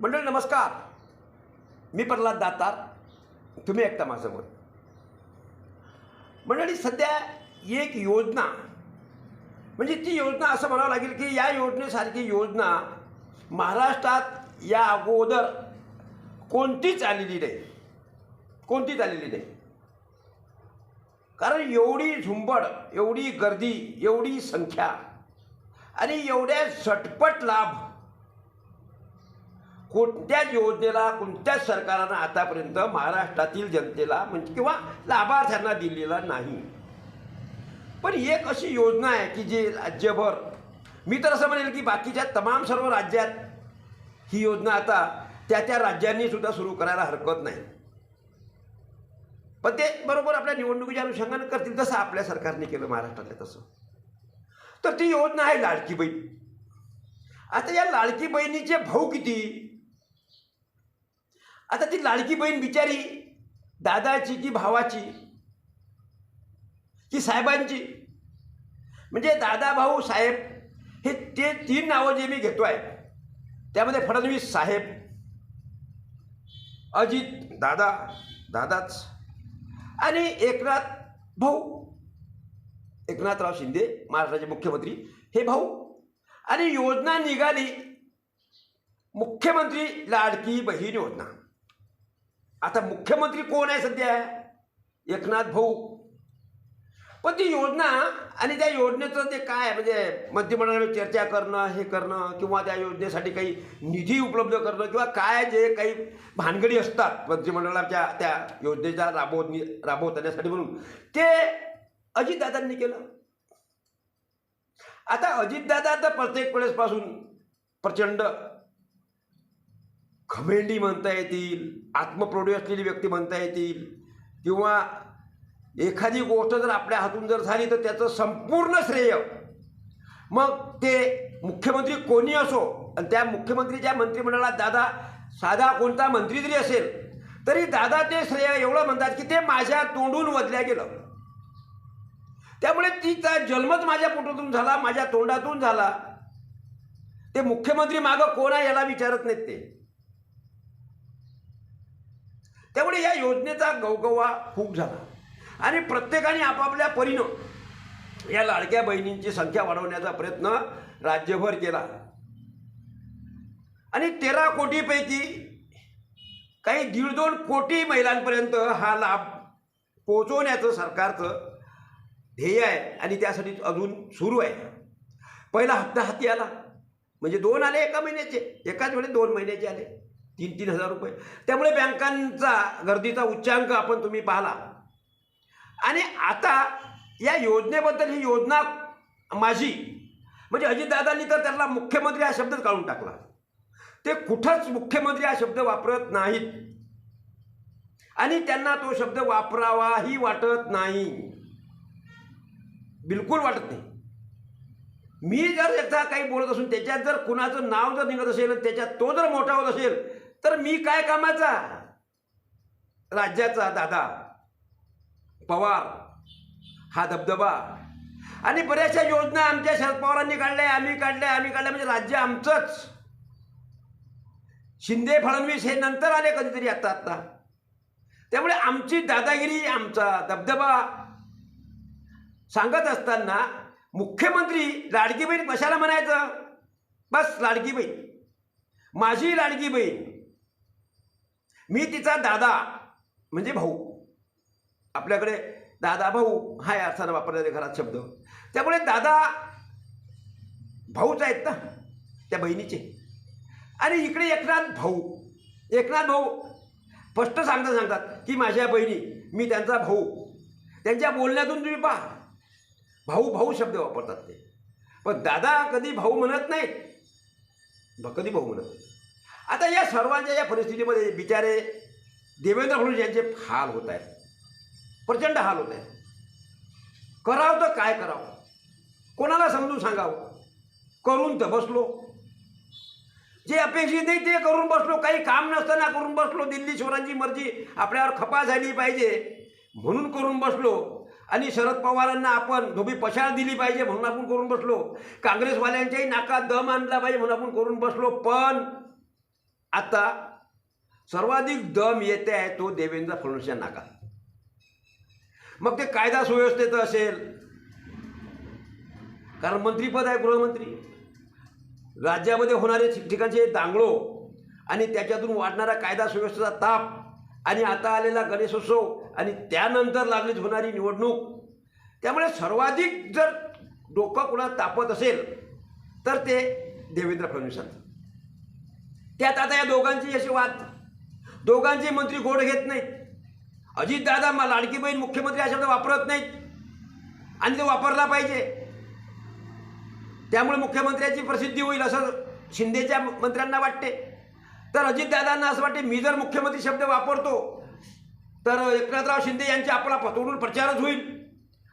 मंडळी नमस्कार. मी प्रल्हाद दातार. तुम्ही ऐकता माझं मत मंडळी सध्या एक योजना म्हणजे ती योजना असं म्हणावं लागेल की या योजनेसारखी योजना महाराष्ट्रात या अगोदर कोणतीच आलेली नाही. कोणतीच आलेली नाही. कारण एवढी झुंबड एवढी गर्दी एवढी संख्या आणि एवढ्या झटपट लाभ कोणत्याच योजनेला कोणत्याच सरकारानं आतापर्यंत महाराष्ट्रातील जनतेला म्हणजे किंवा लाभार्थ्यांना दिलेला नाही. पण एक अशी योजना आहे की जी राज्यभर मी तर असं म्हणेल की बाकीच्या तमाम सर्व राज्यात ही योजना आता त्या त्या राज्यांनी सुद्धा सुरू करायला हरकत नाही. पण ते बरोबर आपल्या निवडणुकीच्या अनुषंगानं करतील जसं आपल्या सरकारने केलं महाराष्ट्रातल्या तसं. तर ती योजना आहे लाडकी बहीण. आता या लाडकी बहिणीचे भाऊ किती? आता ती लाडकी बहीण बिचारी दादाची की भावाची की साहेबांची? म्हणजे दादा भाऊ साहेब हे ते तीन नावं जे मी घेतो आहे त्यामध्ये फडणवीस साहेब अजित दादा दादाच आणि एकनाथ भाऊ. एकनाथराव शिंदे महाराष्ट्राचे मुख्यमंत्री हे भाऊ. आणि योजना निघाली मुख्यमंत्री लाडकी बहीण योजना. आता मुख्यमंत्री कोण आहे सध्या? एकनाथ भाऊ. पण ती योजना आणि त्या योजनेचं ते काय म्हणजे मंत्रिमंडळामध्ये चर्चा करणं हे करणं किंवा त्या योजनेसाठी काही निधी उपलब्ध करणं किंवा काय जे काही भानगडी असतात मंत्रिमंडळाच्या त्या योजनेच्या राबवणी राबवताण्यासाठी म्हणून ते अजितदादांनी केलं. आता अजितदादा तर प्रत्येक वेळेसपासून प्रचंड खमेंडी म्हणता येतील आत्मप्रौढी असलेली व्यक्ती म्हणता येतील किंवा एखादी गोष्ट जर आपल्या हातून जर झाली तर त्याचं संपूर्ण श्रेय. मग ते मुख्यमंत्री कोणी असो आणि त्या मुख्यमंत्रीच्या मंत्रिमंडळात दादा साधा कोणता मंत्री जरी असेल तरी दादा ते श्रेय एवढं म्हणतात की ते माझ्या तोंडून वदल्या गेलं. त्यामुळे तिचा जन्मच माझ्या पोटातून झाला माझ्या तोंडातून झाला. ते मुख्यमंत्री मागं कोण आहे याला विचारत नाहीत ते. त्यामुळे या योजनेचा गवगवा खूप झाला. आणि प्रत्येकाने आपापल्या परीनं या लाडक्या बहिणींची संख्या वाढवण्याचा प्रयत्न राज्यभर केला. आणि तेरा कोटीपैकी काही दीड दोन कोटी महिलांपर्यंत हा लाभ पोचवण्याचं सरकारचं ध्येय आहे आणि त्यासाठी अजून सुरू आहे. पहिला हप्ता हाती आला. म्हणजे दोन आले एका महिन्याचे. एकाच वेळेस दोन महिन्याचे आले. तीन तीन हजार रुपये. त्यामुळे बँकांचा गर्दीचा उच्चांक आपण तुम्ही पाहला. आणि आता या योजनेबद्दल ही योजना माझी म्हणजे अजितदादांनी तर त्याला मुख्यमंत्री हा शब्दच काढून टाकला. ते कुठंच मुख्यमंत्री हा शब्द वापरत नाहीत. आणि त्यांना तो शब्द वापरावाही वाटत नाही. बिलकुल वाटत नाही. मी जर याचा काही बोलत असून त्याच्यात जर कुणाचं नाव जर निघत असेल त्याच्यात तो जर मोठा होत असेल तर मी काय कामाचा? राज्याचा दादा. पवार. हा दबदबा आणि बऱ्याचशा योजना आमच्या शरद पवारांनी काढल्या आम्ही काढल्या आम्ही काढल्या. म्हणजे राज्य आमचंच. शिंदे फडणवीस हे नंतर आले कधीतरी आत्ता आत्ता. त्यामुळे आमची दादागिरी आमचा दबदबा सांगत असताना मुख्यमंत्री लाडकी बहीण कशाला म्हणायचं? बस लाडकी बहीण. माझी लाडकी बहीण. मी तिचा दादा म्हणजे भाऊ. आपल्याकडे दादा भाऊ हा या अर्थानं वापरलेले घरात शब्द. त्यामुळे दादा भाऊच आहेत ना त्या बहिणीचे. आणि इकडे एकनाथ भाऊ. एकनाथ भाऊ स्पष्ट सांगता सांगतात की माझ्या बहिणी मी त्यांचा भाऊ. त्यांच्या बोलण्यातून तुम्ही पहा. भाऊ भाऊ शब्द वापरतात ते. पण दादा कधी भाऊ म्हणत नाहीत भ- कधी भाऊ म्हणत नाही. आता या सर्वांच्या या परिस्थितीमध्ये बिचारे देवेंद्र फडणवीस यांचे हाल होत आहेत. प्रचंड हाल होत आहेत. करावं तर काय करावं? कोणाला समजून सांगावं? करून तर बसलो. जे अपेक्षित नाही ते करून बसलो. काही काम नसताना करून बसलो. दिल्लीश्वरांची मर्जी आपल्यावर खपा झाली पाहिजे म्हणून करून बसलो. आणि शरद पवारांना आपण धोबी पशाळ दिली पाहिजे म्हणून आपण करून बसलो. काँग्रेसवाल्यांच्याही नाकात दम आणला पाहिजे म्हणून आपण करून बसलो. पण आता सर्वाधिक दम येते आहे तो देवेंद्र फडणवीस या नाका मग ते कायदा सुव्यवस्थेचं असेल. कारण मंत्रीपद आहे गृहमंत्री. राज्यामध्ये होणारे ठिकठिकाणचे दांगडो आणि त्याच्यातून वाढणारा कायदा सुव्यवस्थेचा ताप आणि आता आलेला गणेशोत्सव आणि त्यानंतर लागलीच होणारी निवडणूक. त्यामुळे सर्वाधिक जर डोकं कुणा तापत असेल तर ते देवेंद्र फडणवीसांचं. त्यात आता या दोघांची अशी वाद दोघांचे मंत्री गोड घेत नाहीत. अजितदादा मा लाडकी बहीण मुख्यमंत्री हा शब्द वापरत नाहीत. आणि तो वापरला पाहिजे. त्यामुळे मुख्यमंत्र्याची प्रसिद्धी होईल असं शिंदेच्या मंत्र्यांना वाटते. तर अजितदादांना असं वाटते मी जर मुख्यमंत्री शब्द वापरतो तर एकनाथराव शिंदे यांच्या आपला पतोडून प्रचारच होईल.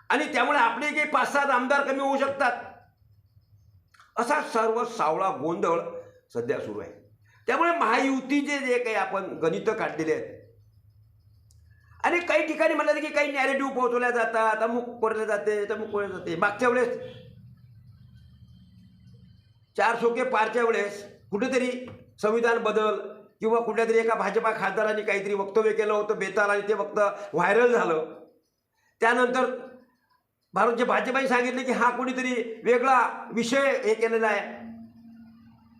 आणि त्यामुळे आपले काही पाच सात आमदार कमी होऊ शकतात. असा सर्व सावळा गोंधळ सध्या सुरू आहे. त्यामुळे महायुतीचे जे काही आपण गणितं काढलेले आहेत आणि काही ठिकाणी म्हणलं की काही नॅरेटिव्ह पोहोचवल्या जातात अमुक कोरले जाते तमुक कोरले जाते. मागच्या वेळेस चार सोके पारच्या वेळेस कुठेतरी संविधान बदल किंवा कुठल्यातरी एका भाजपा खासदारांनी काहीतरी वक्तव्य केलं होतं बेताल आणि ते वक्त व्हायरल झालं. त्यानंतर भारतच्या भाजपाने सांगितले की हा कोणीतरी वेगळा विषय हे केलेला आहे.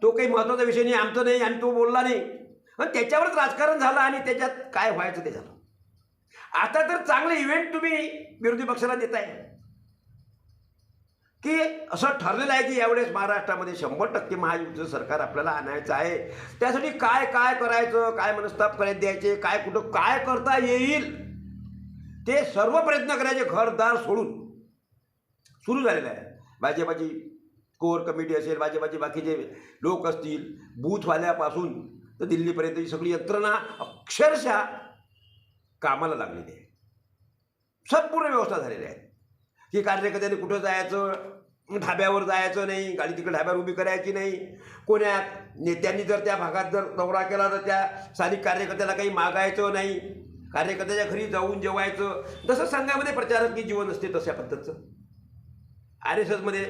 तो काही महत्त्वाचा विषय नाही आमचं नाही आणि तो बोलला नाही. आणि त्याच्यावरच राजकारण झालं आणि त्याच्यात काय व्हायचं ते झालं. आता तर चांगले इव्हेंट तुम्ही विरोधी पक्षाला देत आहे की असं ठरलेलं आहे की यावेळेस महाराष्ट्रामध्ये शंभर टक्के महायुतीचं सरकार आपल्याला आणायचं आहे. त्यासाठी काय काय करायचं काय मनस्ताप करायला द्यायचे काय कुठं काय करता येईल ते सर्व प्रयत्न करायचे घरदार सोडून. सुरू झालेलं आहे. भाजपाची कोर कमिटी असेल भाजपाचे बाकीचे लोक असतील बूथवाल्यापासून तर दिल्लीपर्यंतची सगळी यंत्रणा अक्षरशः कामाला लागलेली आहे. संपूर्ण व्यवस्था झालेली आहे की कार्यकर्त्याने कुठं जायचं? ढाब्यावर जायचं नाही गाडी तिकडे ढाब्यावर उभी करायची नाही. कोण्या नेत्यांनी जर त्या भागात जर दौरा केला तर त्या स्थानिक कार्यकर्त्याला काही मागायचं नाही. कार्यकर्त्याच्या घरी जाऊन जेवायचं. जसं संघामध्ये प्रचारकी जीवन असते तशा पद्धतीचं. आर एस एसमध्ये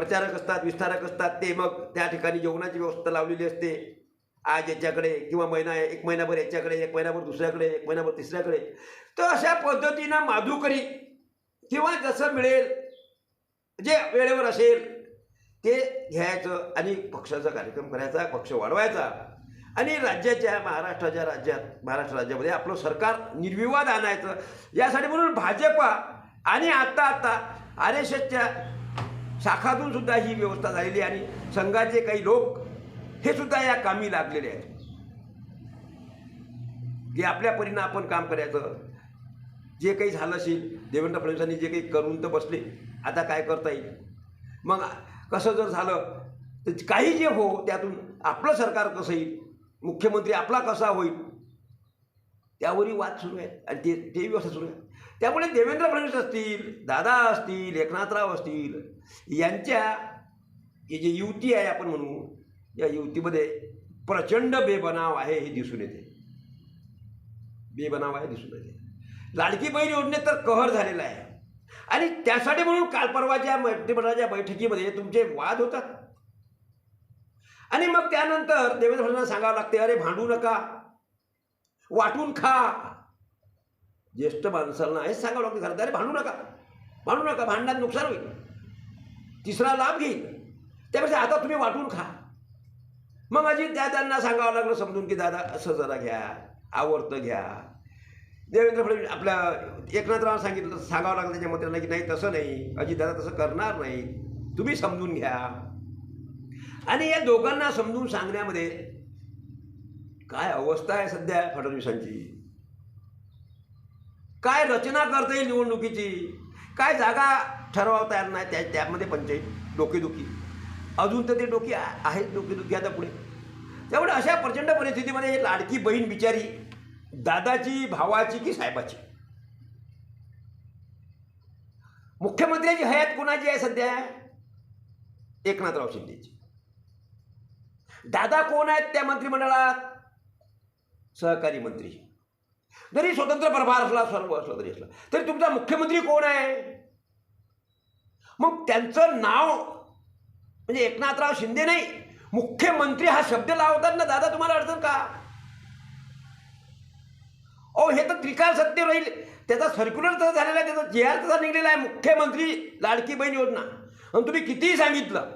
प्रचारक असतात विस्तारक असतात ते मग त्या ठिकाणी जेवणाची व्यवस्था लावलेली असते. आज याच्याकडे किंवा महिना एक महिनाभर याच्याकडे एक महिनाभर दुसऱ्याकडे एक महिनाभर तिसऱ्याकडे. तर अशा पद्धतीनं माधुकरी किंवा जसं मिळेल जे वेळेवर असेल ते घ्यायचं आणि पक्षाचा कार्यक्रम करायचा पक्ष वाढवायचा. आणि राज्याच्या महाराष्ट्राच्या राज्यात महाराष्ट्र राज्यामध्ये आपलं सरकार निर्विवाद आणायचं. यासाठी म्हणून भाजपा आणि आत्ता आत्ता आर एस एसच्या शाखातून सुद्धा ही व्यवस्था झालेली आणि संघाचे काही लोक हे सुद्धा या कामी लागलेले आहेत. की आपल्या परीनं आपण काम करायचं जे काही झालं असेल देवेंद्र फडणवीसांनी जे काही करून तर बसले आता काय करता येईल? मग कसं जर झालं तर काही जे हो त्यातून आपलं सरकार कसं येईल? मुख्यमंत्री आपला कसा होईल? त्यावरही वाद सुरू आहेत. आणि ते ते व्यवस्था सुरू आहे त्यामुळे देवेंद्र फडणवीस असतील दादा असतील एकनाथराव असतील यांच्या ही जी युती आहे आपण म्हणू या युतीमध्ये प्रचंड बेबनाव आहे हे दिसून येते. बेबनाव आहे दिसून येते. लाडकी बहीण योजनेत तर कहर झालेला आहे. आणि त्यासाठी म्हणून काल परवाच्या मंत्रिमंडळाच्या बैठकीमध्ये तुमचे वाद होतात. आणि मग त्यानंतर देवेंद्र फडणवीस सांगावं लागते अरे भांडू नका. वाटून खा. ज्येष्ठ माणसांना हेच सांगावं लागतं घरात अरे भांडू नका. भांडू नका भांडण्यात नुकसान होईल. तिसरा लाभ घेईल. त्यापेक्षा आता तुम्ही वाटून खा. मग माझी दादांना सांगावं लागलं समजून की दादा असं जरा घ्या आवडतं घ्या. देवेंद्र फडणवीस आपल्या एकनाथराव सांगितलं सांगावं लागलं त्याच्या मंत्र्यांना की नाही तसं नाही. अजित दादा तसं करणार नाही तुम्ही समजून घ्या. आणि या दोघांना समजून सांगण्यामध्ये काय अवस्था आहे सध्या फडणवीसांची? काय रचना करता येईल निवडणुकीची? काय जागा ठरवता येणार नाही त्या त्यामध्ये पंचायत डोकेदुखी. अजून तर ते डोकी आहेत डोकेदुखी आता पुढे. त्यामुळे अशा प्रचंड परिस्थितीमध्ये लाडकी बहीण बिचारी दादाची भावाची की साहेबाची? मुख्यमंत्र्याची हयात कोणाची आहे सध्या? एकनाथराव शिंदेची. दादा कोण आहेत त्या मंत्रिमंडळात? सहकारी मंत्री. जरी स्वतंत्र प्रभार असला सर्व असला तरी असला तरी तुमचा मुख्यमंत्री कोण आहे? मग त्यांचं नाव म्हणजे एकनाथराव शिंदे नाही मुख्यमंत्री हा शब्द लावताना दादा तुम्हाला अडचण का? अहो हे तर त्रिकाल सत्य राहील. त्याचा सर्क्युलर तसा झालेला आहे त्याचा जे आर तसा निघलेला आहे मुख्यमंत्री लाडकी बहीण योजना. आणि तुम्ही कितीही सांगितलं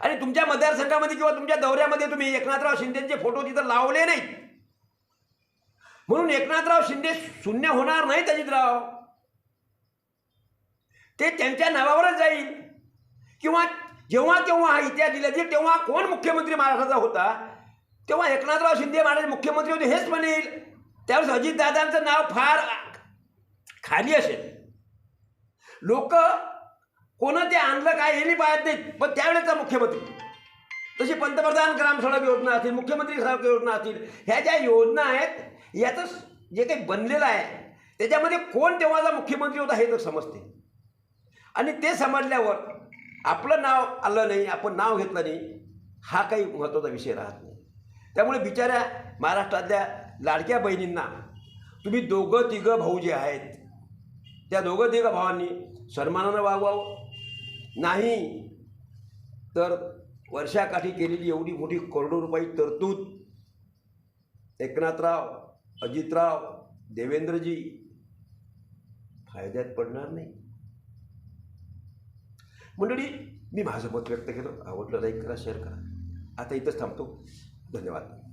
आणि तुमच्या मतदारसंघामध्ये किंवा तुमच्या दौऱ्यामध्ये तुम्ही एकनाथराव शिंदेचे फोटो तिथं लावले नाहीत. म्हणून एकनाथराव शिंदे शून्य होणार नाहीत अजितराव. ते त्यांच्या नावावरच जाईल. किंवा जेव्हा केव्हा हा इतिहास दिला तेव्हा कोण मुख्यमंत्री महाराष्ट्राचा होता? तेव्हा एकनाथराव शिंदे महाराज मुख्यमंत्री होते हेच म्हणेल. त्यावेळेस अजितदादांचं नाव फार खाली असेल. लोक कोणं ते आणलं काय हे नाही पाहत नाहीत पण त्यावेळेचा मुख्यमंत्री. तशी पंतप्रधान ग्राम सडक योजना असतील मुख्यमंत्री सडक योजना असतील ह्या ज्या योजना आहेत याचं जे काही बनलेलं आहे त्याच्यामध्ये कोण तेव्हाचा मुख्यमंत्री होता हे तर समजते. आणि ते समजल्यावर आपलं नाव आलं नाही आपण नाव घेतलं नाही हा काही महत्त्वाचा विषय राहत नाही. त्यामुळे बिचाऱ्या महाराष्ट्रातल्या लाडक्या बहिणींना तुम्ही दोघं तिघं भाऊ जे आहेत त्या दोघं तिघं भावांनी सन्मानानं वागवावं. नाही तर वर्षाकाठी केलेली एवढी मोठी करोडो रुपयाची तरतूद एकनाथराव अजितराव देवेंद्रजी फायद्यात पडणार नाही. मंडळी मी माझं मत व्यक्त केलं. आवडलं लाईक करा शेअर करा. आता इथंच थांबतो. धन्यवाद.